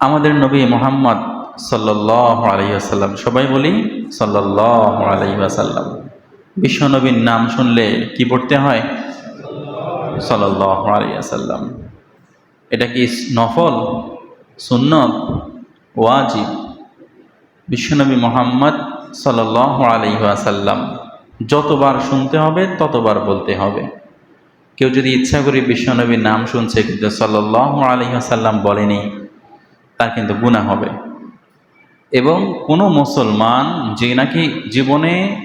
আমাদের নবী মোহাম্মদ সাল্লাহ আলহিহাসাল্লাম সবাই বলি সাল্লাহ আলহিহাসাল্লাম বিশ্ব নবীর নাম শুনলে কি পড়তে হয়? সাল্লাহ আলহিহাসাল্লাম এটা কি নফল, সুন্নত, ওয়াজিব? বিশ্বনবী মোহাম্মদ সাল্লাহ আলহিহাসাল্লাম যতবার শুনতে হবে, ততবার বলতে হবে। কেউ যদি ইচ্ছা করে বিশ্বনবীর নাম শুনছে কিন্তু সাল্লাহ আলহিহাসাল্লাম বলেনি তার কিন্তু গুণা হবে। এবং কোনো মুসলমান যে নাকি জীবনে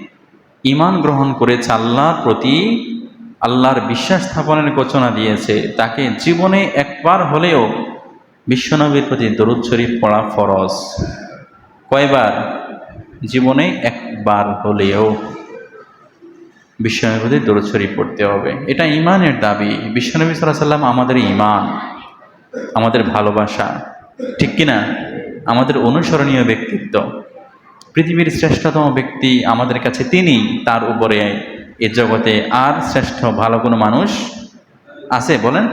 ইমান গ্রহণ করেছে, আল্লাহর প্রতি আল্লাহর বিশ্বাস স্থাপনের ঘোষণা দিয়েছে, তাকে জীবনে একবার হলেও বিশ্বনবীর প্রতি দরুদ শরীফ পড়া ফরজ। কয়বার? জীবনে একবার হলেও বিশ্বনবীর প্রতি দরুদ শরীফ পড়তে হবে। এটা ইমানের দাবি। বিশ্বনবী সাল্লাম আমাদের ইমান আমাদের ভালোবাসা। ঠিক কিনা? আমাদের অনুসরণীয় ব্যক্তিত্ব। পৃথিবীর শ্রেষ্ঠতম ব্যক্তি আমাদের কাছে তিনি, তার উপরে এ জগতে আর শ্রেষ্ঠ ভালো কোনো মানুষ আছে বলেন?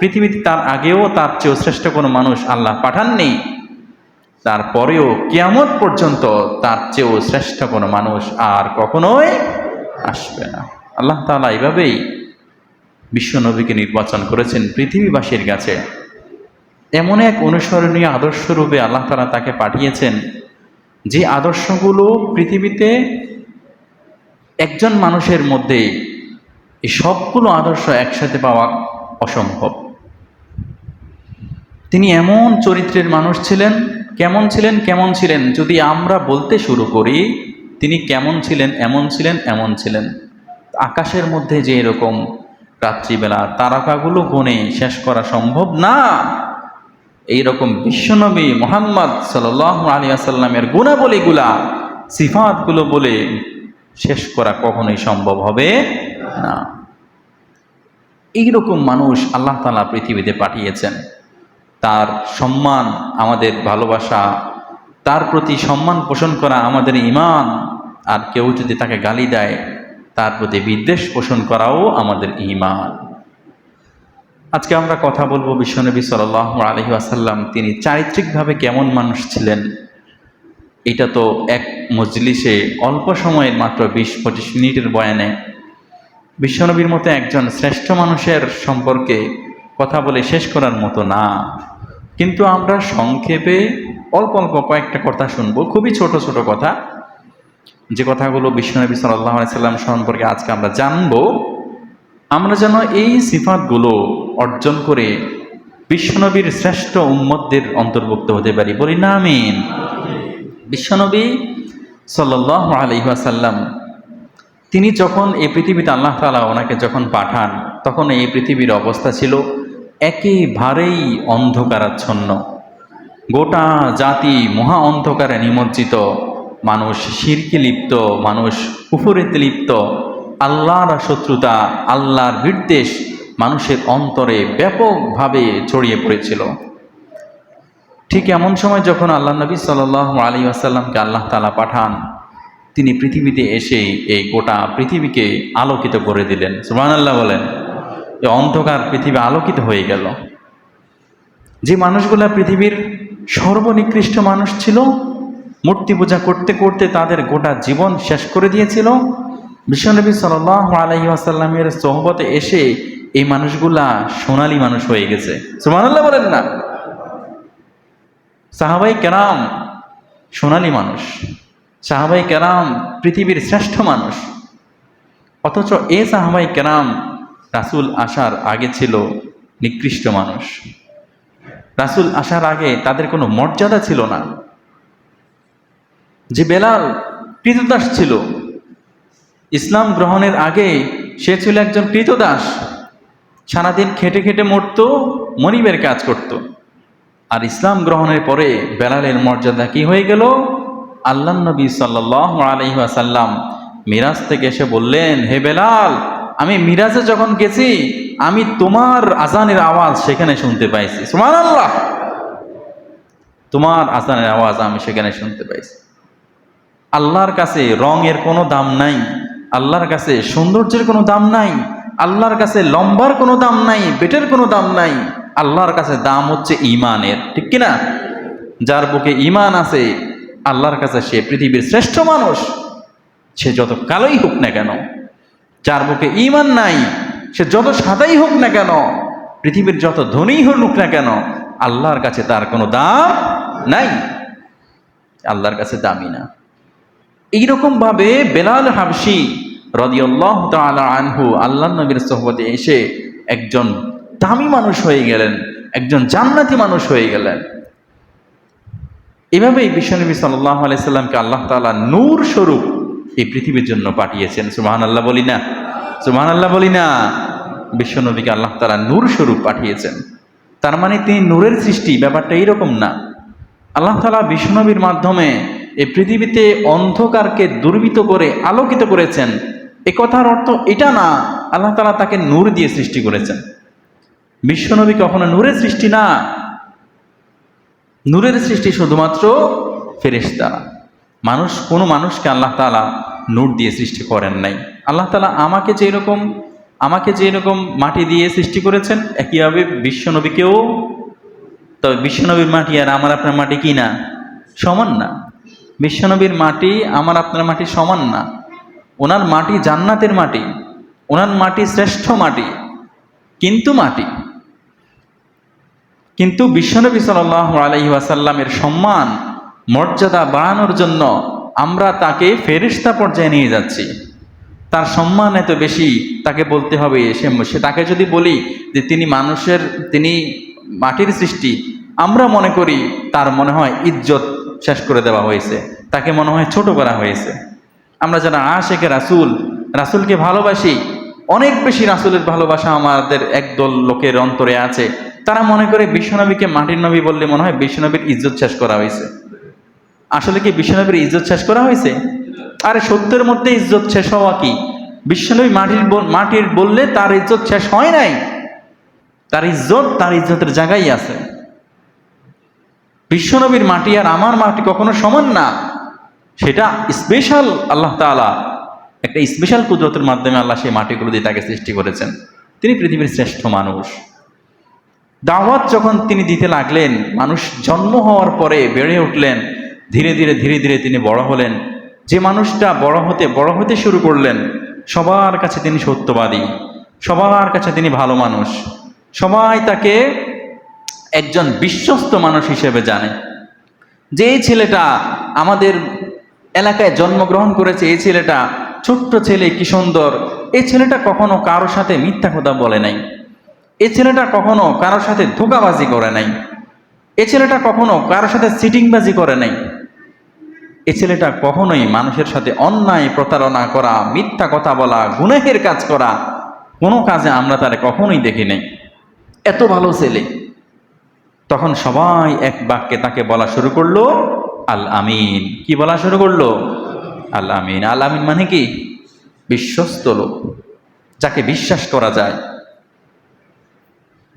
পৃথিবীতে তার আগেও তার চেয়েও শ্রেষ্ঠ কোনো মানুষ আল্লাহ পাঠাননি। তারপরেও কিয়ামত পর্যন্ত তার চেয়েও শ্রেষ্ঠ কোনো মানুষ আর কখনোই আসবে না। আল্লাহ তালা এইভাবেই বিশ্বনবীকে নির্বাচন করেছেন পৃথিবীবাসীর কাছে। এমন এক অনুসরণীয় আদর্শরূপে আল্লাহ তালা তাকে পাঠিয়েছেন, যে আদর্শগুলো পৃথিবীতে একজন মানুষের মধ্যে এই সবগুলো আদর্শ একসাথে পাওয়া অসম্ভব। তিনি এমন চরিত্রের মানুষ ছিলেন, কেমন ছিলেন কেমন ছিলেন, যদি আমরা বলতে শুরু করি, তিনি কেমন ছিলেন, এমন ছিলেন এমন ছিলেন। আকাশের মধ্যে যে এরকম রাত্রিবেলা তারকাগুলো গনে শেষ করা সম্ভব না। এইরকম বিশ্বনবী মোহাম্মদ সাল আলী আসাল্লামের গুণাবলীগুলা, সিফাতগুলো বলে শেষ করা কখনোই সম্ভব হবে না। এইরকম মানুষ আল্লাহ তালা পৃথিবীতে পাঠিয়েছেন। তার সম্মান, আমাদের ভালোবাসা, তার প্রতি সম্মান পোষণ করা আমাদের ইমান আর কেউ যদি তাকে গালি দেয়, তার প্রতি বিদ্বেষ পোষণ করাও আমাদের ইমান আজকে আমরা কথা বলব বিশ্বনবী সাল আলহি আসাল্লাম তিনি চারিত্রিকভাবে কেমন মানুষ ছিলেন? এটা তো এক মজলিসে অল্প সময়ের মাত্র বিশ পঁচিশ মিনিটের বয়ানে। বিশ্বনবীর মতো একজন শ্রেষ্ঠ মানুষের সম্পর্কে কথা বলে শেষ করার মতো না। কিন্তু আমরা সংক্ষেপে অল্প অল্প কয়েকটা কথা শুনব, খুবই ছোট ছোট কথা। যে কথাগুলো বিশ্বনবী সাল্লাহ সাল্লাম সম্পর্কে আজকে আমরা জানব আমরা যেন এই সিফাতগুলো অর্জন করে বিশ্বনবীর শ্রেষ্ঠ উম্মতদের অন্তর্ভুক্ত হতে পারি। বলি না, আমিন। বিশ্বনবী সাল্লাহ আলহিহাসাল্লাম তিনি যখন এই পৃথিবীতে আল্লাহ তালা ওনাকে যখন পাঠান, তখন এই পৃথিবীর অবস্থা ছিল একেবারেই অন্ধকারাচ্ছন্ন। গোটা জাতি মহা অন্ধকারে নিমজ্জিত। মানুষ শিরকে লিপ্ত, মানুষ কুফুরিতে লিপ্ত। আল্লাহর শত্রুতা, আল্লাহর বিদ্বেষ মানুষের অন্তরে ব্যাপকভাবে ছড়িয়ে পড়েছিল। ঠিক এমন সময় যখন আল্লাহ নবী সাল আলী আসাল্লামকে আল্লাহ তালা পাঠান, তিনি পৃথিবীতে এসে এই গোটা পৃথিবীকে আলোকিত করে দিলেন। সুমান আল্লাহ বলেন এই অন্ধকার পৃথিবী আলোকিত হয়ে গেল। যে মানুষগুলা পৃথিবীর সর্বনিকৃষ্ট মানুষ ছিল, মূর্তি পূজা করতে করতে তাদের গোটা জীবন শেষ করে দিয়েছিল বিশ্বনবী সাল আলহি আসাল্লামের সোহবতে এসে এই মানুষগুলা সোনালী মানুষ হয়ে গেছে। সুমানাল্লাহ বলেন না। সাহাবাই কেরাম সোনালী মানুষ। সাহাবাই কেরাম পৃথিবীর শ্রেষ্ঠ মানুষ। অথচ এ সাহাবাই কেরাম রাসুল আসার আগে ছিল নিকৃষ্ট মানুষ। রাসুল আসার আগে তাদের কোনো মর্যাদা ছিল না। যে বেলাল কৃতদাস ছিল ইসলাম গ্রহণের আগে সে ছিল একজন কৃতদাস। সারাদিন খেটে খেটে মরত, মনিবের কাজ করত। আর ইসলাম গ্রহণের পরে বেলালের মর্যাদা কি হয়ে গেল? আল্লাহ নবী সাল্লাহ আলহিহাসাল্লাম মিরাজ থেকে এসে বললেন, হে বেলাল, আমি মিরাজে যখন গেছি, আমি তোমার আজানের আওয়াজ সেখানে শুনতে পাইছি। সুমান আল্লাহ তোমার আজানের আওয়াজ আমি সেখানে শুনতে পাইছি। আল্লাহর কাছে রঙের কোনো দাম নাই। আল্লাহর কাছে সৌন্দর্যের কোনো দাম নাই, আল্লাহর কাছে লম্বার কোনো দাম নাই, বেটের কোনো দাম নাই, আল্লাহর কাছে দাম হচ্ছে ইমানের ঠিক কিনা? যার বুকে ইমান আছে, আল্লাহর কাছে সে পৃথিবীর শ্রেষ্ঠ মানুষ, সে যত কালোই হোক না কেন, যার বুকে ইমান নাই, সে যত সাদাই হোক না কেন, পৃথিবীর যত ধনী হোক না কেন, আল্লাহর কাছে তার কোনো দাম নাই, আল্লাহর কাছে দামি না। এইরকম ভাবে বেলাল হাবসি রদিয়াল্লাহ তাআলা আনহু আল্লাহ নবীর সোহবতে এসে একজন দামি মানুষ হয়ে গেলেন, একজন জান্নাতি মানুষ হয়ে গেলেন। এভাবেই বিশ্বনবী সাল্লাহ আলাইসাল্লামকে আল্লাহ তাআলা নূর স্বরূপ এই পৃথিবীর জন্য পাঠিয়েছেন। সুবাহান আল্লাহ বলি না সুবাহান আল্লাহ বলি না। বিশ্বনবীকে আল্লাহ তাআলা নূর স্বরূপ পাঠিয়েছেন। তার মানে তিনি নূরের সৃষ্টি, ব্যাপারটা এইরকম না। আল্লাহ তালা বিষ্ণবীর মাধ্যমে এই পৃথিবীতে অন্ধকারকে দুর্বৃত করে আলোকিত করেছেন। এ কথার অর্থ এটা না, আল্লাহ তালা তাকে নূর দিয়ে সৃষ্টি করেছেন। বিশ্বনবী কখনো নূরের সৃষ্টি না। নূরের সৃষ্টি শুধুমাত্র ফেরেশতা মানুষ, কোনো মানুষকে আল্লাহ তালা নূর দিয়ে সৃষ্টি করেন নাই। আল্লাহ তালা আমাকে যেরকম আমাকে যেরকম মাটি দিয়ে সৃষ্টি করেছেন, একইভাবে বিশ্বনবীকেও, তবে বিশ্বনবীর মাটি আর আমার আপনার মাটি কি না? সমান না। বিশ্বনবীর মাটি, আমার আপনার মাটি সমান না। ওনার মাটি জান্নাতের মাটি, ওনার মাটি শ্রেষ্ঠ মাটি, কিন্তু মাটি। কিন্তু বিশ্বনবী সাল আলহি ওয়াসাল্লামের সম্মান, মর্যাদা বাড়ানোর জন্য আমরা তাকে ফেরিস্তা পর্যায়ে নিয়ে যাচ্ছি। তার সম্মান এত বেশি, তাকে বলতে হবে সে সে তাকে যদি বলি যে তিনি মানুষের, তিনি মাটির সৃষ্টি, আমরা মনে করি তার মনে হয় ইজ্জত শেষ করে দেওয়া হয়েছে। তাকে মনে হয় ছোট করা হয়েছে। আমরা যারা আশেকে রাসুল, রাসুলকে ভালোবাসি, অনেক বেশি রাসুলের ভালোবাসা আমাদের একদল লোকের অন্তরে আছে। তারা মনে করে বিশ্বনবীকে মাটির নবী বললে মনে হয় বিশ্বনবীর ইজ্জত শেষ করা হয়েছে। আসলে কি বিশ্বনবীর ইজ্জত শেষ করা হয়েছে? আরে সত্যের মধ্যে ইজ্জত শেষ হওয়া কি? বিশ্বনবী মাটির মাটির বললে তার ইজ্জত শেষ হয় নাই। তার ইজ্জত, তার ইজ্জতের জায়গায় আছে। বিশ্বনবীর মাটি আর আমার মাটি কখনো সমান না। সেটা স্পেশাল আল্লাহ তালা একটা স্পেশাল কুদরতের মাধ্যমে আল্লাহ সেই মাটিগুলো দিয়ে তাকে সৃষ্টি করেছেন। তিনি পৃথিবীর শ্রেষ্ঠ মানুষ। দাওয়াত যখন তিনি দিতে লাগলেন, মানুষ জন্ম হওয়ার পরে বেড়ে উঠলেন, ধীরে ধীরে ধীরে ধীরে তিনি বড় হলেন। যে মানুষটা বড় হতে বড় হতে শুরু করলেন, সবার কাছে তিনি সত্যবাদী, সবার কাছে তিনি ভালো মানুষ। সবাই তাকে একজন বিশ্বস্ত মানুষ হিসেবে জানে। যে ছেলেটা আমাদের এলাকায় জন্মগ্রহণ করেছে এই ছেলেটা, ছোট্ট ছেলে কি সুন্দর। এই ছেলেটা কখনো কারোর সাথে মিথ্যা কথা বলে নাই। এই ছেলেটা কখনো কারোর সাথে ধোকাবাজি করে নাই। এ ছেলেটা কখনো কারোর সাথে সিটিংবাজি করে নাই। এ ছেলেটা কখনোই মানুষের সাথে অন্যায় প্রতারণা করা, মিথ্যা কথা বলা, গুনাহের কাজ করা, কোনো কাজে আমরা তারে কখনোই দেখি নাই। এত ভালো ছেলে। তখন সবাই এক বাক্যে তাকে বলা শুরু করল আল আমিন কি বলা শুরু করল? আল আমিন আল আমিন মানে কি? বিশ্বস্ত লোক, যাকে বিশ্বাস করা যায়।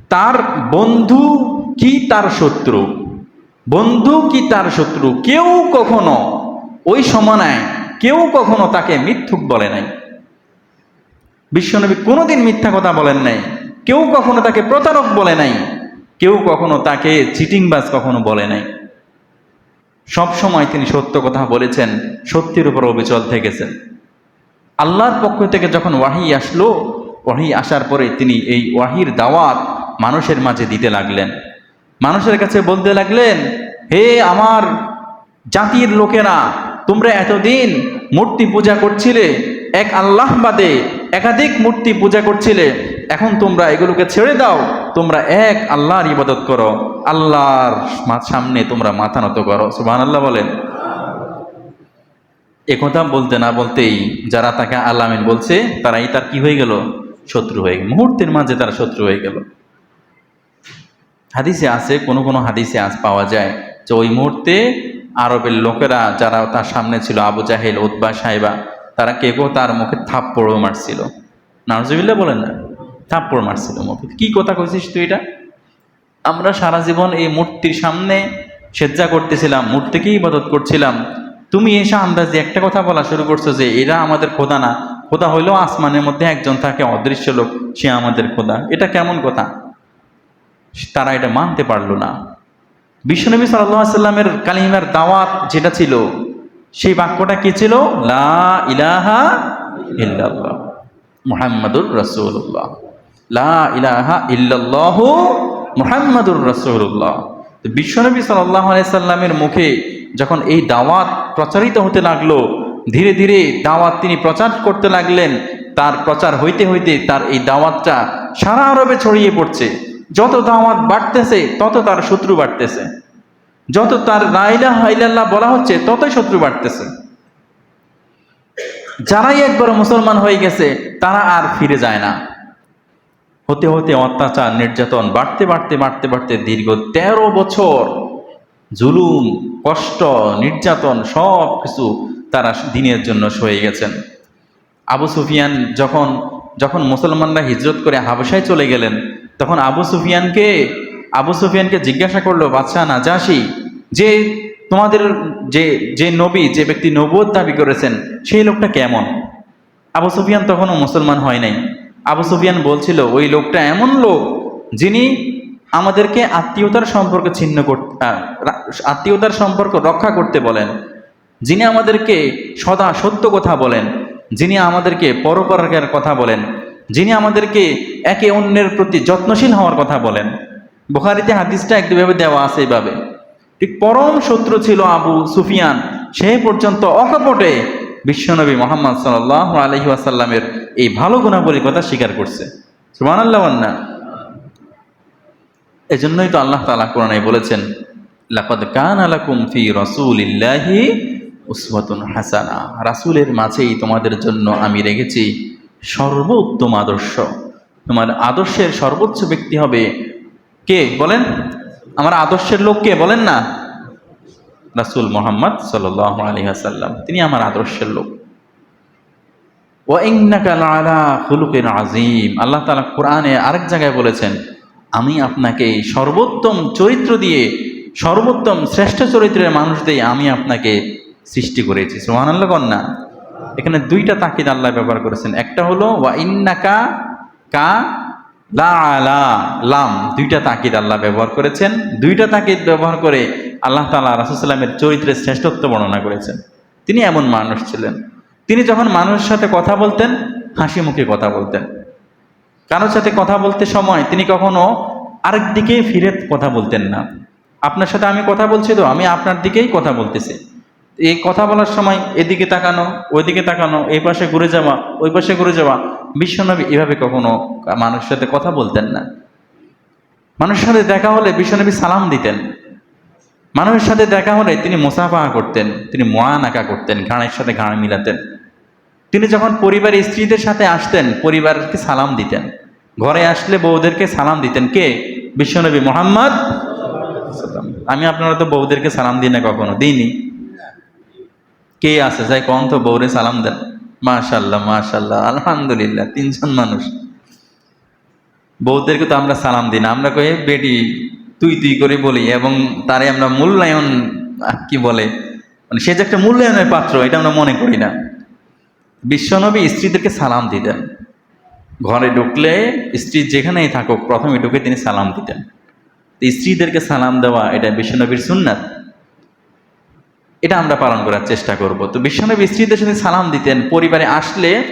তার বন্ধু কি তার শত্রু? বন্ধু কি তার শত্রু? কেউ কখনো ওই সমানায়, কেউ কখনো তাকে মিথ্যুক বলে নাই। বিশ্বনবী কোনোদিন মিথ্যা কথা বলেন নাই। কেউ কখনো তাকে প্রতারক বলে নাই। কেউ কখনো তাকে চিটিংবাজ কখনো বলে নাই। সব সময় তিনি সত্য কথা বলেছেন, সত্যের উপর অবিচল থেকেছেন। আল্লাহর পক্ষ থেকে যখন ওয়াহি আসলো, ওয়াহি আসার পরে তিনি এই ওয়াহির দাওয়াত মানুষের মাঝে দিতে লাগলেন। মানুষের কাছে বলতে লাগলেন, হে আমার জাতির লোকেরা, তোমরা এতদিন মূর্তি পূজা করছিলে, এক আল্লাহ বাদে একাধিক মূর্তি পূজা করছিলে, এখন তোমরা এগুলোকে ছেড়ে দাও তোমরা এক আল্লাহর ইবাদত করো, আল্লাহর সামনে তোমরা মাথা নত করো। সুবাহ আল্লাহ বলেন একথা বলতে না বলতেই যারা তাকে আল্লামিন বলছে, তারাই তার কি হয়ে গেল? শত্রু হয়ে গেল। মুহূর্তের মাঝে তারা শত্রু হয়ে গেল। হাদিসে আছে, কোনো কোনো হাদিসে আজ পাওয়া যায় যে ওই মুহূর্তে আরবের লোকেরা যারা তার সামনে ছিল, আবু জাহেল উদ্বা সাহেবা তারা কেউ তার মুখে থাপ্পড়ও মারছিল। নারজবিল্লা বলেন না। থাপ্পড় মারছিল মুখে কি কথা কইছিস তুই এটা? আমরা সারা জীবন এই মূর্তির সামনে সেজ্জা করতেছিলাম, মূর্তিকেই ইবাদত করছিলাম। তুমি এসে আন্দাজে একটা কথা বলা শুরু করছ যে এরা আমাদের খোদা না। খোদা হইলেও আসমানের মধ্যে একজন থাকে অদৃশ্য লোক, সে আমাদের খোদা। এটা কেমন কথা? তারা এটা মানতে পারল না। বিশ্বনবী সাল্লামের কালিমার দাওয়াত যেটা ছিল, সেই বাক্যটা কি ছিল? লা ইলাহা ইল্লাল্লাহ, মুহাম্মাদুর রাসূলুল্লাহ। লা ইলাহা ইল্লাল্লাহু মুহাম্মাদুর রাসূলুল্লাহ। তো বিশ্বনবী সাল্লাল্লাহু আলাইহি সাল্লামের মুখে যখন এই দাওয়াত প্রচারিত হতে লাগল, ধীরে ধীরে দাওয়াত তিনি প্রচার করতে লাগলেন, তার প্রচার হইতে হইতে তার এই দাওয়াতটা সারা আরবে ছড়িয়ে পড়ছে। যত দাওয়াত বাড়তেছে, তত তার শত্রু বাড়তেছে। যত তার লাইলা হাইলাল্লাহ বলা হচ্ছে, ততই শত্রু বাড়তেছে। যারাই একবার মুসলমান হয়ে গেছে, তারা আর ফিরে যায় না। হতে হতে অত্যাচার, নির্যাতন বাড়তে বাড়তে বাড়তে বাড়তে দীর্ঘ তেরো বছর জুলুম, কষ্ট, নির্যাতন সব কিছু তারা দিনের জন্য সয়ে গেছেন। আবু সুফিয়ান যখন যখন মুসলমানরা হিজরত করে হাবসায় চলে গেলেন, তখন আবু সুফিয়ানকে আবু সুফিয়ানকে জিজ্ঞাসা করল, বাদশাহ নাজাসি, যে তোমাদের যে যে নবী, যে ব্যক্তি নবুয়ত দাবি করেছেন, সেই লোকটা কেমন? আবু সুফিয়ান তখনও মুসলমান হয় নাই। আবু সুফিয়ান বলছিল, ওই লোকটা এমন লোক যিনি আমাদেরকে আত্মীয়তার সম্পর্ক ছিন্ন করতে আত্মীয়তার সম্পর্ক রক্ষা করতে বলেন। যিনি আমাদেরকে সদা সত্য কথা বলেন। যিনি আমাদেরকে পরপরার কথা বলেন। যিনি আমাদেরকে একে অন্যের প্রতি যত্নশীল হওয়ার কথা বলেন। বুখারিতে হাদিসটা একভাবে দেওয়া আছে এইভাবে ঠিক পরম শত্রু ছিল আবু সুফিয়ান। সেই পর্যন্ত অকপটে বিশ্বনবী মোহাম্মদ সাল আলহি আসাল্লামের এই ভালো গুণাবলীর কথা স্বীকার করছে। সুমান আল্লাহ না। এজন্যই তো আল্লাহ তালা কোরআনে বলেছেন, লাকাদ কান আলাকুম ফি রসুলিল্লাহি উসওয়াতুন হাসানা। রাসূলের মাঝেই তোমাদের জন্য আমি রেখেছি সর্বোত্তম আদর্শ। তোমার আদর্শের সর্বোচ্চ ব্যক্তি হবে কে বলেন? আমার আদর্শের লোক কে বলেন না? রাসূল মোহাম্মদ সাল্লাহ আলী আসাল্লাম তিনি আমার আদর্শের লোক। ও আজিম আল্লাহ তালা কোরআনে আরেক জায়গায় বলেছেন, আমি আপনাকে সর্বোত্তম চরিত্র দিয়ে, সর্বোত্তম শ্রেষ্ঠ চরিত্রের মানুষ দিয়ে আমি আপনাকে সৃষ্টি করেছি। সোহান আল্লাহ কন্যা এখানে দুইটা তাকিদ আল্লাহ ব্যবহার করেছেন। একটা হলো, ওয়া ইন্নাকা কা লা লাম। দুইটা তাকিদ আল্লাহ ব্যবহার করেছেন। দুইটা তাকিদ ব্যবহার করে আল্লাহ তালা রাসুসাল্লামের চরিত্রের শ্রেষ্ঠত্ব বর্ণনা করেছেন। তিনি এমন মানুষ ছিলেন। তিনি যখন মানুষের সাথে কথা বলতেন, হাসি মুখে কথা বলতেন। কারোর সাথে কথা বলতে সময় তিনি কখনো আরেক দিকে ফিরে কথা বলতেন না। আপনার সাথে আমি কথা বলছি তো, আমি আপনার দিকেই কথা বলতেছি। এই কথা বলার সময় এদিকে তাকানো, ওইদিকে তাকানো, এই পাশে ঘুরে যাওয়া, ওই পাশে ঘুরে যাওয়া। বিশ্বনবী এভাবে কখনো মানুষের সাথে কথা বলতেন না। মানুষের সাথে দেখা হলে বিশ্বনবী সালাম দিতেন। মানুষের সাথে দেখা হলে তিনি মোসাফাহা করতেন, তিনি মোয়ানাকা করতেন ঘাড়ের সাথে ঘাড় মিলাতেন। তিনি যখন পরিবারের স্ত্রীদের সাথে আসতেন, পরিবারকে সালাম দিতেন। ঘরে আসলে বউদেরকে সালাম দিতেন। কে? বিশ্বনবী মোহাম্মদ আমি আপনারা তো বউদেরকে সালাম দিই না কখনো, দিইনি। কে আছে? যাই কম তো বউরে সালাম দেন। মাশাল্লাহ মাশাল্লাহ আলহামদুলিল্লাহ, তিনজন মানুষ। বউদেরকে তো আমরা সালাম দিই না। আমরা কই, বেটি তুই তুই করে বলি এবং তারে আমরা মূল্যায়ন কি বলে? মানে সে যে একটা মূল্যায়নের পাত্র, এটা আমরা মনে করি না। বিশ্বনবী স্ত্রীদেরকে সালাম দিতেন। ঘরে ঢুকলে স্ত্রী যেখানেই থাকুক, প্রথমে ঢুকে তিনি সালাম দিতেন। স্ত্রীদেরকে সালাম দেওয়া, এটা বিশ্বনবীর সুন্নাত। এটা আমরা পালন করার চেষ্টা করব। তো বিশ্বনবী স্ত্রীদের সাথে সালাম দিতেন। পরিবারে আসলে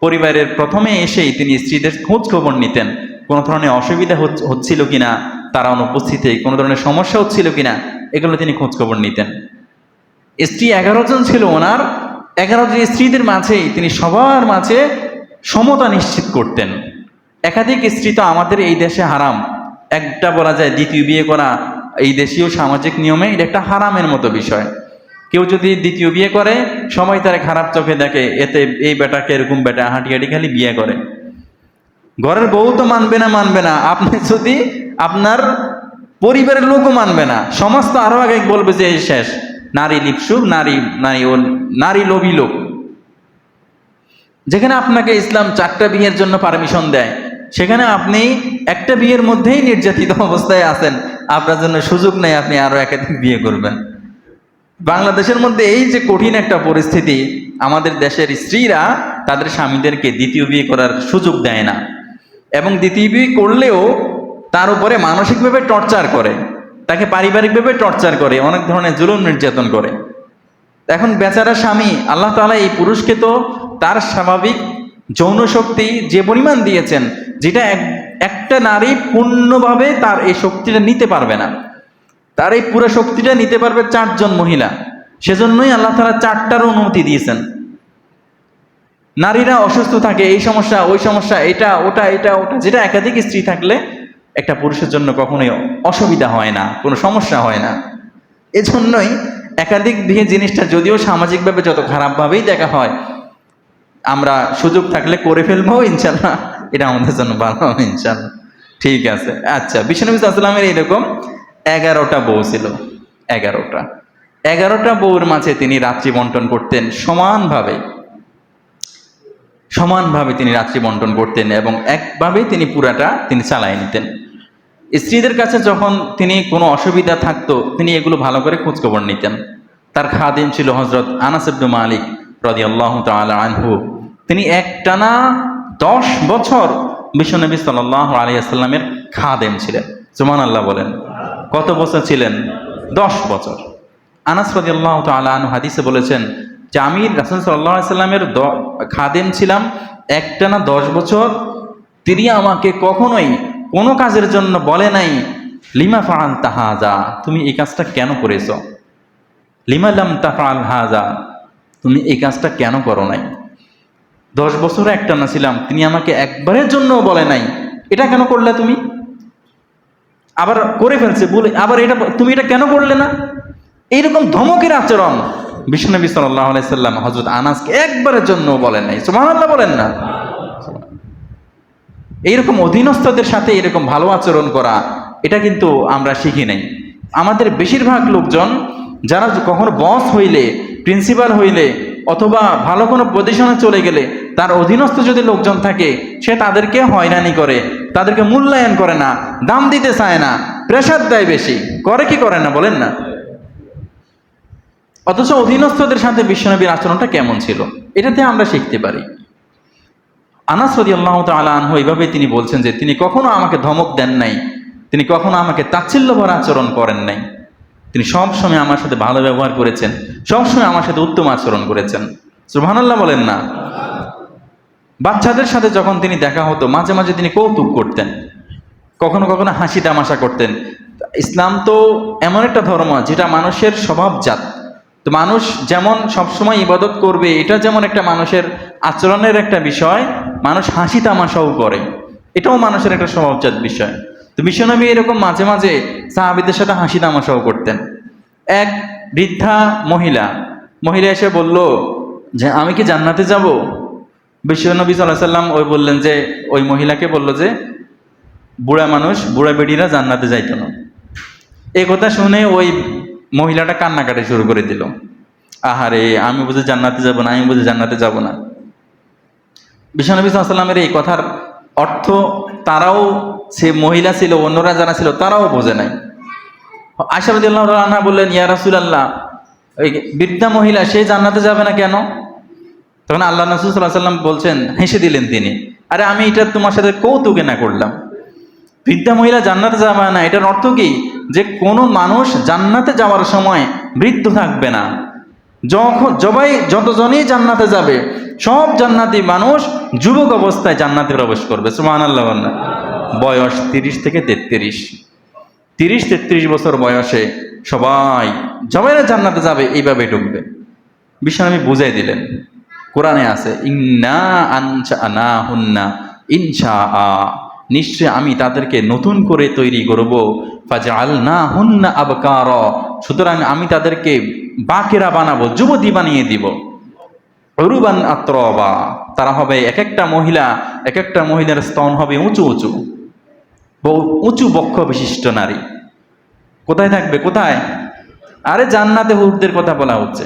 পরিবারের প্রথমে এসেই তিনি স্ত্রীদের খোঁজ খবর নিতেন। কোনো ধরনের অসুবিধা হচ্ছিল কিনা তারা অনুপস্থিতে কোনো ধরনের সমস্যা হচ্ছিল কিনা, এগুলো তিনি খোঁজ খবর নিতেন। স্ত্রী এগারো জন ছিল ওনার, এগারো জন স্ত্রীদের মাঝেই তিনি সবার মাঝে সমতা নিশ্চিত করতেন। একাধিক স্ত্রী তো আমাদের এই দেশে হারাম। একটা বলা যায় দ্বিতীয় বিয়ে করা এই দেশীয় সামাজিক নিয়মে এটা একটা হারামের মতো বিষয়। কেউ যদি দ্বিতীয় বিয়ে করে, সবাই তারা খারাপ চোখে দেখে, এতে এই বেটাকে এরকম বেটা হাঁটি হাঁটি খালি বিয়ে করে। ঘরের বউ তো মানবে না মানবে না। আপনি যদি আপনার পরিবারের লোকও মানবে না। সমাজ তো আরও আগে বলবে যে এই শেষ। নারী লিপসুক, নারী নারী ও নারী লোভী লোক। যেখানে আপনাকে ইসলাম চারটা বিয়ের জন্য পারমিশন দেয়, সেখানে আপনি একটা বিয়ের মধ্যেই নির্যাতিত অবস্থায় আছেন। আপনার জন্য সুযোগ নেই আপনি আরও একাধিক বিয়ে করবেন। বাংলাদেশের মধ্যে এই যে কঠিন একটা পরিস্থিতি, আমাদের দেশের স্ত্রীরা তাদের স্বামীদেরকে দ্বিতীয় বিয়ে করার সুযোগ দেয় না। এবং দ্বিতীয় বিয়ে করলেও তার উপরে মানসিকভাবে টর্চার করে, তাকে পারিবারিকভাবে টর্চার করে, অনেক ধরনের জুলুম নির্যাতন করে। এখন বেচারা স্বামী, আল্লাহ তাআলা এই পুরুষকে তো তার স্বাভাবিক যৌন শক্তি যে পরিমাণ দিয়েছেন, যেটা এক- একটা নারী পূর্ণভাবে তার এই শক্তিটা নিতে পারবে না। তার এই পুরো শক্তিটা নিতে পারবে চারজন মহিলা। সেজন্যই আল্লাহ তাআলা চারটার অনুমতি দিয়েছেন। নারীরা অসুস্থ থাকে, এই সমস্যা, ওই সমস্যা, এটা, ওটা এটা, ওটা, যেটা একাধিক স্ত্রী থাকলে একটা পুরুষের জন্য কখনোই অসুবিধা হয় না, কোনো সমস্যা হয় না। এজন্যই একাধিক বিয়ে জিনিসটা যদিও সামাজিকভাবে যত খারাপভাবেই দেখা হয়, আমরা সুযোগ থাকলে করে ফেলব, ইনশাল্লাহ। এটা আমাদের জন্য ভালো হবে ইনশাল্লাহ। ঠিক আছে। আচ্ছা বিষ্ণু আসলামের এরকম এগারোটা বউ ছিল। এগারোটা। এগারোটা বউর মাঝে তিনি রাত্রি বন্টন করতেন সমানভাবে। সমানভাবে তিনি রাত্রি বন্টন করতেন এবং একভাবেই তিনি পুরাটা তিনি চালায় নিতেন। স্ত্রীদের কাছে যখন তিনি কোনো অসুবিধা থাকতো, তিনি এগুলো ভালো করে খোঁজখবর নিতেন। তার খাদিম ছিল হজরত আনাসেব্দু মালিক রদি আল্লাহ আনহু। তিনি একটানা দশ বছর বিশ্বনবী সাল্লাহ আলিয়াস্লামের খাদেম ছিলেন। জুমান আল্লাহ বলেন। কত বছর ছিলেন? দশ বছর। আনাস রদি আল্লাহ আনহু হাদিসে বলেছেন যে, আমি রাসুল সাল্লাহ সাল্লামের খাদেম ছিলাম, একটানা দশ বছর। তিনি আমাকে কখনোই কোনো কাজের জন্য বলে নাই, লিমা ফাল তাহাজা তুমি এই কাজটা কেন করেছ? লিমা লাম তাফাল হাজা তুমি এই কাজটা কেন করো নাই? দশ বছর একটা না ছিলাম তিনি আমাকে একবারের জন্য বলে নাই, এটা কেন করলে তুমি? আবার করে ফেলছে, বলে, আবার এটা, তুমি এটা কেন করলে না? এইরকম ধমকের আচরণ বিষ্ণনবী সাল্লাহ আলাইসাল্লাম হজরত আনাসকে একবারের জন্য বলেন নাই। সুমান বলেন না। এইরকম অধীনস্থদের সাথে এরকম ভালো আচরণ করা, এটা কিন্তু আমরা শিখি নাই। আমাদের বেশিরভাগ লোকজন, যারা কখনো বস হইলে প্রিন্সিপাল হইলে, অথবা ভালো কোনো পজিশনে চলে গেলে, তার অধীনস্থ যদি লোকজন থাকে, সে তাদেরকে হয়রানি করে, তাদেরকে মূল্যায়ন করে না, দাম দিতে চায় না প্রেশার দেয় বেশি, করে কি করে না বলেন না? অথচ অধীনস্থদের সাথে বিশ্বনবীর আচরণটা কেমন ছিল? এটাতে আমরা শিখতে পারি। আনাস রদি আল্লাহ আনহু এইভাবে তিনি বলছেন যে, তিনি কখনো আমাকে ধমক দেন নাই। তিনি কখনো আমাকে তাচ্ছিল্যভর আচরণ করেন নাই। তিনি সবসময় আমার সাথে ভালো ব্যবহার করেছেন সবসময় আমার সাথে উত্তম আচরণ করেছেন। সুবহানাল্লাহ বলেন না। বাচ্চাদের সাথে যখন তিনি দেখা হতো, মাঝে মাঝে তিনি কৌতুক করতেন। কখনো কখনো হাসি তামাশা করতেন। ইসলাম তো এমন একটা ধর্ম যেটা মানুষের স্বভাবজাত। তো মানুষ যেমন সবসময় ইবাদত করবে, এটা যেমন একটা মানুষের আচরণের একটা বিষয় মানুষ হাসি তামাশাও করে। এটাও মানুষের একটা স্বভাবজাত বিষয়। তো বিশ্বনবী এরকম মাঝে মাঝে সাহাবিদের সাথে হাসি তামাশাও করতেন। এক বৃদ্ধা মহিলা মহিলা এসে বলল, যে আমি কি জান্নাতে যাব? বিশ্বনবী সাল্লাহ সাল্লাম ওই বললেন যে, ওই মহিলাকে বলল যে, বুড়া মানুষ, বুড়া বেডিরা জান্নাতে যাইতো না। এই কথা শুনে ওই মহিলাটা কান্নাকাটি শুরু করে দিল। আহারে, আমি বুঝে জান্নাতে যাব না, আমি বুঝে জান্নাতে যাব না। বিশ্বনবী সাল্লামের এই কথার অর্থ তারাও সে মহিলা ছিল, অন্যরা যারা ছিল, তারাও বোঝে নাই। আশারদুল্লাহ রান্না বললেন, ইয়া রাসুল আল্লাহ ওই বৃদ্ধা মহিলা, সে জান্নাতে যাবে না কেন? তখন আল্লাহ নসুল সাল্লাহ সাল্লাম বলছেন, হেসে দিলেন তিনি, আরে আমি এটা তোমার সাথে কৌতুকে না করলাম। বৃদ্ধা মহিলা জান্নাতে যাবে না, এটার অর্থ কি? যে কোনো মানুষ জান্নাতে যাওয়ার সময় বৃদ্ধ থাকবে না। যখন জবাই যতজনই জান্নাতে যাবে, সব জান্নাতি মানুষ যুবক অবস্থায় জান্নাতে প্রবেশ করবে। সুমান আল্লাহ বয়স তিরিশ থেকে তেত্রিশ। তিরিশ, তেত্রিশ বছর বয়সে সবাই জবাইরা জান্নাতে যাবে, এইভাবে ঢুকবে। বিষয় আমি বুঝাই দিলেন। কোরআনে আছে, ইন্না ইনশা আ নিশ্চয় আমি তাদেরকে নতুন করে তৈরি করব। ফাজা না হুন্না আবকার। সুতরাং আমি তাদেরকে বাকেরা বানাবো, যুবতী বানিয়ে দিব। অরুবান আত্রবা, তারা হবে এক একটা মহিলা এক একটা মহিলার স্তন হবে উঁচু উঁচু। উঁচু বক্ষ বিশিষ্ট নারী। কোথায় থাকবে? কোথায়? আরে জান্নাতে হুরদের কথা বলা হচ্ছে।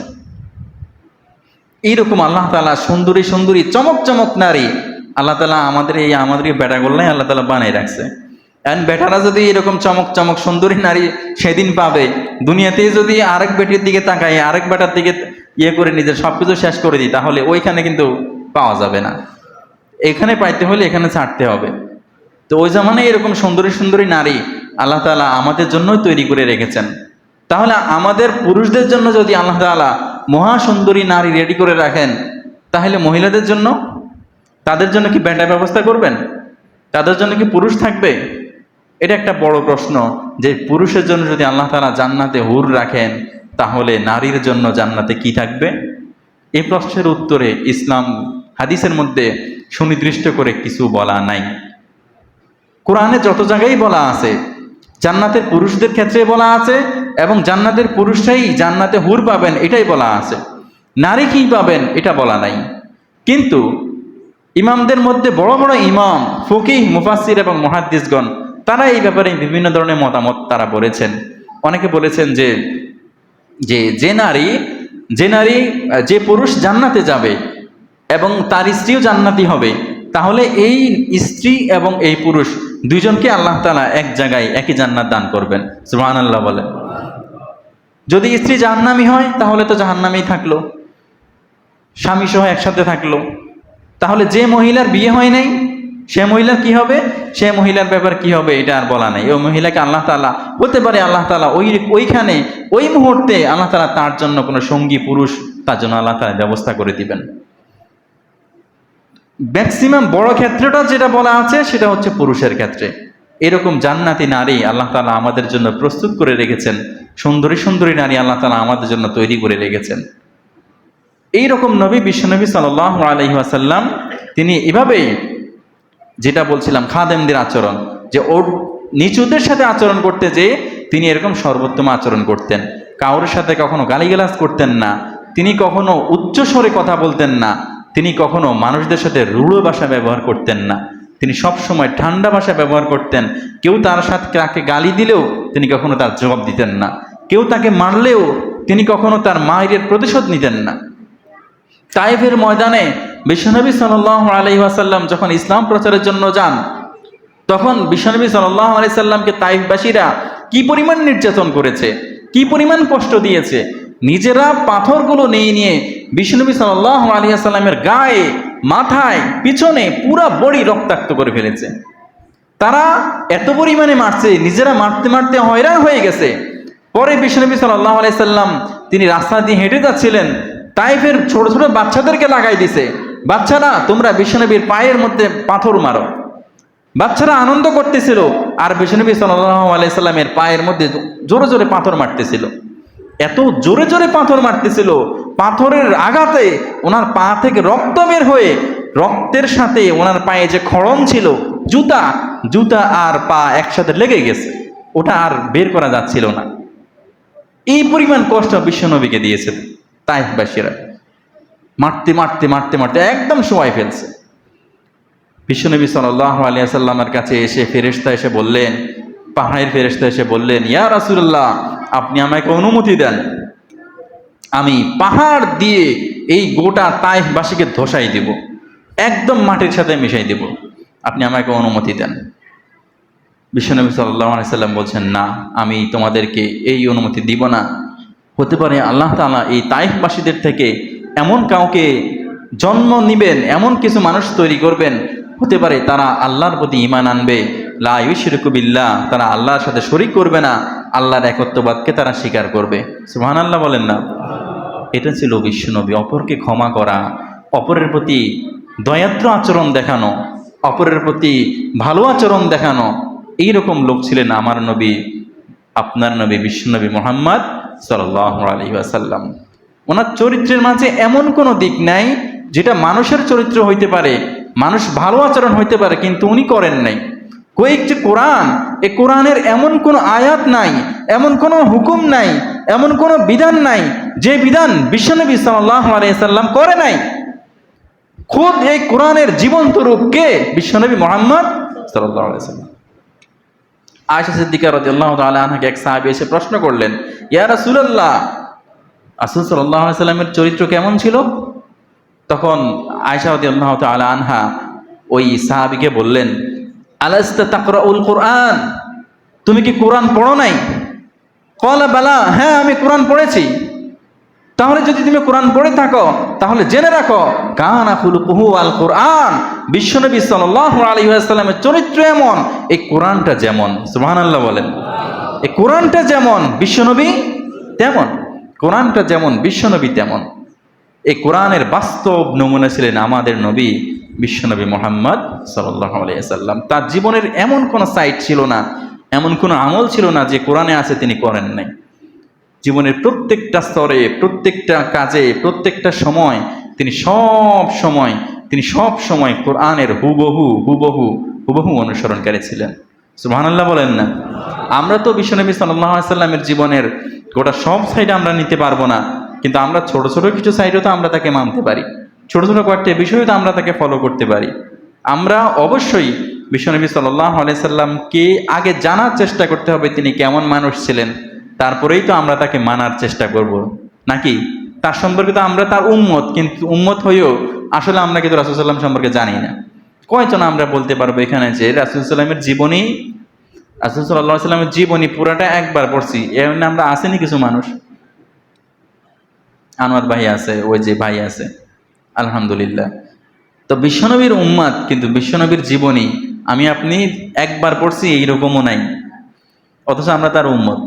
এইরকম আল্লাহ তালা সুন্দরী সুন্দরী, চমক চমক নারী, আল্লাহ তালা আমাদের এই, আমাদের বেটাগুলোই আল্লাহ তালা বানিয়ে রাখছে। এখন বেটারা যদি এরকম চমক চমক সুন্দরী নারী সেদিন পাবে দুনিয়াতে যদি আরেক বেটির দিকে তাকাই আরেক বেটার দিকে ইয়ে করে নিজের সব কিছু শেষ করে দিই, তাহলে ওইখানে কিন্তু পাওয়া যাবে না। এখানে পাইতে হলে এখানে ছাড়তে হবে। তো ওই জামানে এরকম সুন্দরী সুন্দরী নারী আল্লাহ তালা আমাদের জন্যই তৈরি করে রেখেছেন। তাহলে আমাদের পুরুষদের জন্য যদি আল্লাহ তালা মহাসুন্দরী নারী রেডি করে রাখেন, তাহলে মহিলাদের জন্য, তাদের জন্য কি ব্যাটা ব্যবস্থা করবেন? তাদের জন্য কি পুরুষ থাকবে? এটা একটা বড় প্রশ্ন যে পুরুষের জন্য যদি আল্লাহ তালা জান্নাতে হুর রাখেন, তাহলে নারীর জন্য জান্নাতে কি থাকবে? এই প্রশ্নের উত্তরে ইসলাম হাদিসের মধ্যে সুনির্দিষ্ট করে কিছু বলা নাই। কোরআনে যত জায়গায় বলা আছে, জান্নাতের পুরুষদের ক্ষেত্রে বলা আছে এবং জান্নাতের পুরুষরাই জান্নাতে হুর পাবেন, এটাই বলা আছে। নারী কি পাবেন, এটা বলা নাই। কিন্তু ইমামদের মধ্যে বড় বড় ইমাম, ফকিহ মুফাসির এবং মহাদ্দিসগণ তারা এই ব্যাপারে বিভিন্ন ধরনের মতামত তারা বলেছেন। অনেকে বলেছেন যে যে যে নারী যে নারী, যে পুরুষ জান্নাতে যাবে এবং তার স্ত্রীও জান্নাতি হবে, তাহলে এই স্ত্রী এবং এই পুরুষ দুইজনকে আল্লাহ তালা এক জায়গায় একই জান্নাত দান করবেন। সুহান আল্লাহ বলেন। যদি স্ত্রী জাহান্নামি হয়, তাহলে তো জাহান্নামেই থাকল। স্বামী সহ একসাথে থাকল। তাহলে যে মহিলার বিয়ে হয় নাই সে মহিলার কি হবে? সে মহিলার ব্যাপার কি হবে এটা আর বলা নেই। ওই মহিলাকে আল্লাহ তালা হতে পারে আল্লাহ তালা ওই ওইখানে ওই মুহূর্তে আল্লাহ তালা তার জন্য কোনো সঙ্গী পুরুষ তার জন্য আল্লাহ তালা ব্যবস্থা করে দিবেন। ম্যাক্সিমাম বড় ক্ষেত্রটা যেটা বলা আছে সেটা হচ্ছে পুরুষের ক্ষেত্রে। এরকম জান্নাতি নারী আল্লাহ তালা আমাদের জন্য প্রস্তুত করে রেখেছেন। সুন্দরী সুন্দরী নারী আল্লাহ তালা আমাদের জন্য তৈরি করে রেখেছেন। এইরকম নবী বিশ্বনবী সাল আলহি আসাল্লাম তিনি এভাবেই যেটা বলছিলাম খাদেমদের আচরণ, যে ওর নিচুদের সাথে আচরণ করতে যে তিনি এরকম সর্বোত্তম আচরণ করতেন। কারোর সাথে কখনো গালিগালাজ করতেন না, তিনি কখনো উচ্চ স্বরে কথা বলতেন না, তিনি কখনো মানুষদের সাথে রূঢ় ভাষা ব্যবহার করতেন না। তিনি সব সময় ঠান্ডা ভাষা ব্যবহার করতেন। কেউ তার সাথে তাকে গালি দিলেও তিনি কখনো তার জবাব দিতেন না। কেউ তাকে মারলেও তিনি কখনো তার মায়ের প্রতিশোধ নিতেন না। তাইফের ময়দানে বিশ্বনবী সাল আলহি আসাল্লাম যখন ইসলাম প্রচারের জন্য যান, তখন বিশ্বনবী সাল্লাহ আলাইসাল্লামকে তাইফবাসীরা কি পরিমাণ নির্যাতন করেছে, কি পরিমাণ কষ্ট দিয়েছে, নিজেরা পাথরগুলো নিয়ে নিয়ে বিশ্বনবী সাল্লাহ আলী আসাল্লামের গায়ে, মাথায়, পিছনে পুরা বড়ি রক্তাক্ত করে ফেলেছে। তারা এত পরিমাণে মারছে, নিজেরা মারতে মারতে হয়রান হয়ে গেছে। পরে বিশ্বনবী সাল্লাহ আলাইসাল্লাম তিনি রাস্তা দিয়ে হেঁটে যাচ্ছিলেন তাইফের ছোট ছোট বাচ্চাদেরকে লাগাই দিছে। বাচ্চারা, তোমরা বিশ্বনবীর পায়ের মধ্যে পাথর মারো। বাচ্চারা আনন্দ করতেছিল আর সাল্লাহ আলাইসাল্লামের পায়ের মধ্যে জোরে জোরে পাথর মারতেছিল। এত জোরে জোরে পাথর মারতেছিল, পাথরের আঘাতে ওনার পা থেকে রক্ত বের হয়ে রক্তের সাথে ওনার পায়ে যে খড়ম ছিল, জুতা জুতা আর পা একসাথে লেগে গেছে। ওটা আর বের করা যাচ্ছিল না। এই পরিমাণ কষ্ট বিশ্বনবীকে দিয়েছে। তাইফবাসীরা মারতে মারতে মারতে মারতে একদম সময় ফেলছে। বিশ্বনবী সাল্লাহ আলিয়াসাল্লামের কাছে এসে ফেরেস্তা এসে বললেন, পাহাড়ের ফেরেস্তা এসে বললেন, ইয়া রাসুল্লাহ আপনি আমাকে অনুমতি দেন। আমি পাহাড় দিয়ে এই গোটা তাইফবাসীকে ধসাই দেব। একদম মাটির সাথে মিশাই দেব। আপনি আমাকে অনুমতি দেন। বিশ্বনবী সাল্লাহ আলাইসাল্লাম বলছেন, না, আমি তোমাদেরকে এই অনুমতি দিব না। হতে পারে আল্লাহ তালা এই তাইফবাসীদের থেকে এমন কাউকে জন্ম নিবেন, এমন কিছু মানুষ তৈরি করবেন, হতে পারে তারা আল্লাহর প্রতি ইমান আনবে। লাইশরকুবিল্লা তারা আল্লাহর সাথে শরিক করবে না, আল্লাহর একত্ববাদকে তারা স্বীকার করবে। সুহান আল্লাহ বলেন না? এটা ছিল বিশ্বনবী অপরকে ক্ষমা করা, অপরের প্রতি দয়াত্র আচরণ দেখানো, অপরের প্রতি ভালো আচরণ দেখানো। এইরকম লোক ছিলেন আমার নবী, আপনার নবী বিশ্বনবী মোহাম্মদ আসাল্লাম ওনার চরিত্রের মাঝে এমন কোনো দিক নাই যেটা মানুষের চরিত্র হইতে পারে, মানুষ ভালো আচরণ হইতে পারে, কিন্তু উনি করেন নাই। কয়েকটি কোরআন, এ কোরআনের এমন কোনো আয়াত নাই, এমন কোনো হুকুম নাই, এমন কোনো বিধান নাই, যে বিধান বিশ্বনবী সাল্লাহ আলাইসাল্লাম করে নাই। খুদ এই কোরআনের জীবন্ত রূপ কে বিশ্বনবী মোহাম্মদ সাল্লাহ আলাইসাল্লাম আয়সা সিদ্দিকা রদি আল্লাহ তালাকে এক সাহাবি এসে প্রশ্ন করলেন, ইয়া রাসুলাল্লাহ আসুল সাল্লাহ সাল্লামের চরিত্র কেমন ছিল? তখন আয়সা রদি আল্লাহ তাল আনহা ওই সাহাবিকে বললেন, আলাস্তা তাকরা উল কোরআন? তুমি কি কোরআন পড়ো নাই? কলা, বালা হ্যাঁ আমি কোরআন পড়েছি। তাহলে যদি তুমি কোরআন পড়ে থাকো, তাহলে জেনে রাখো, কানা কুহু আল কোরআন। বিশ্বনবী সাল্লাল্লাহু আলাইহি ওয়াসাল্লামের চরিত্র এমন, এই কোরআনটা যেমন, সুবহানাল্লাহ বলেন। এই কোরআনটা যেমন, বিশ্বনবী তেমন। কোরআনটা যেমন, বিশ্বনবী তেমন। এই কোরআনের বাস্তব নমুনা ছিলেন আমাদের নবী, বিশ্বনবী মোহাম্মদ সাল্লাহ আলাইসাল্লাম তার জীবনের এমন কোনো সাইট ছিল না, এমন কোনো আমল ছিল না যে কোরআনে আছে তিনি করেন নাই। জীবনের প্রত্যেকটা স্তরে, প্রত্যেকটা কাজে, প্রত্যেকটা সময় তিনি সব সময়, তিনি সব সময় কোরআনের হুবহু হুবহু হুবহু অনুসরণকারী ছিলেন। সুবহানাল্লাহ বলেন না? আমরা তো বিশ্বনবী সাল্লামের জীবনের গোটা সব সাইডে আমরা নিতে পারব না, কিন্তু আমরা ছোট ছোট কিছু সাইডেও তো আমরা তাকে মানতে পারি। ছোট ছোট কয়েকটা বিষয়ে তো আমরা তাকে ফলো করতে পারি। আমরা অবশ্যই বিশ্বনবী সাল্লাহ আলাইসাল্লামকে আগে জানার চেষ্টা করতে হবে তিনি কেমন মানুষ ছিলেন। তারপরেই তো আমরা তাকে মানার চেষ্টা করব। নাকি? তার সম্পর্কে তো আমরা তার উম্মত, কিন্তু উম্মত হয়েও আসলে আমরা কিন্তু রাসুলসাল্লাম সম্পর্কে জানি না। কয়জন আমরা বলতে পারব এখানে যে রাসুলসাল্লামের জীবনী, রাসুল সাল্লামের জীবনী পুরাটা একবার পড়ছি, এর মানে আমরা আসেনি কিছু মানুষ। আনোয়ার ভাই আছে, ওই যে ভাই আছে, আলহামদুলিল্লাহ। তো বিশ্বনবীর উম্মাদ কিন্তু বিশ্বনবীর জীবনী আমি আপনি একবার পড়ছি এইরকমও নাই। অথচ আমরা তার উম্মত।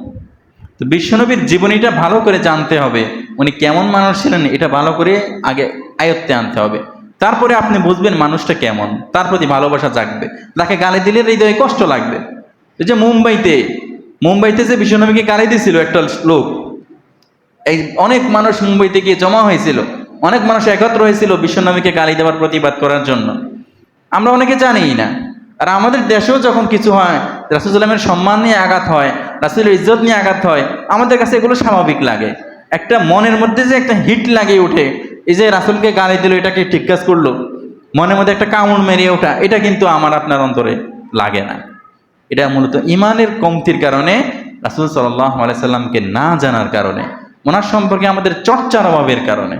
তো বিশ্বনবীর জীবনীটা ভালো করে জানতে হবে। উনি কেমন মানুষ ছিলেন এটা ভালো করে আগে আয়ত্তে আনতে হবে। তারপরে আপনি বুঝবেন মানুষটা কেমন, তার প্রতি ভালোবাসা জাগবে। তাকে গালি দিলে হৃদয়ে কষ্ট লাগবে। যে মুম্বাইতে মুম্বাইতে যে বিশ্বনবীকে গালি দিয়েছিল একটা লোক, এই অনেক মানুষ মুম্বাইতে গিয়ে জমা হয়েছিল। অনেক মানুষ একত্র হয়েছিল বিশ্বনবীকে গালি দেওয়ার প্রতিবাদ করার জন্য। আমরা অনেকে জানিই না। আর আমাদের দেশেও যখন কিছু হয় রাসুলামের সম্মান নিয়ে আঘাত হয় রাসুলের ইজ্জত নিয়ে আঘাত হয়। আমাদের কাছে এগুলো স্বাভাবিক লাগে। একটা মনের মধ্যে যে একটা হিট লাগিয়ে ওঠে এই যে রাসুলকে গালি দিল, এটাকে ঠিক কাজ করল, মনের মধ্যে একটা কামড় মেরিয়ে ওঠা, এটা কিন্তু আমার আপনার অন্তরে লাগে না। এটা মূলত ইমানের কমতির কারণে রাসুল সাল্লাহ না জানার কারণে, ওনার সম্পর্কে আমাদের চর্চার অভাবের কারণে।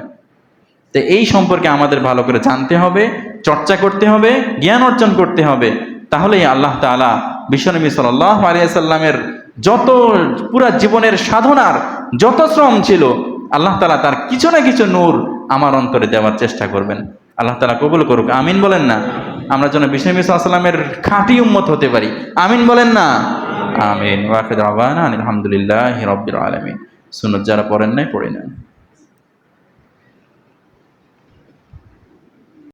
তো এই সম্পর্কে আমাদের ভালো করে জানতে হবে, চর্চা করতে হবে, জ্ঞান অর্জন করতে হবে। তাহলেই আল্লাহ তালা বিশ্বনবী সাল্লাহ আলিয়াল্লামের যত পুরা জীবনের সাধনার যত শ্রম ছিল, আল্লাহ তালা তার কিছু না কিছু নূর আমার অন্তরে দেওয়ার চেষ্টা করবেন। আল্লাহ তালা কবুল করুক, আমিন বলেন না। আমরা যেন বিষ্ণু সাল্লামের খাঁটি উম্মত হতে পারি। আমিন বলেন না? আমিন। আলহামদুলিল্লাহ রব্বিল আলমিন। সুনত যারা পড়েন নাই, পড়ে নেন।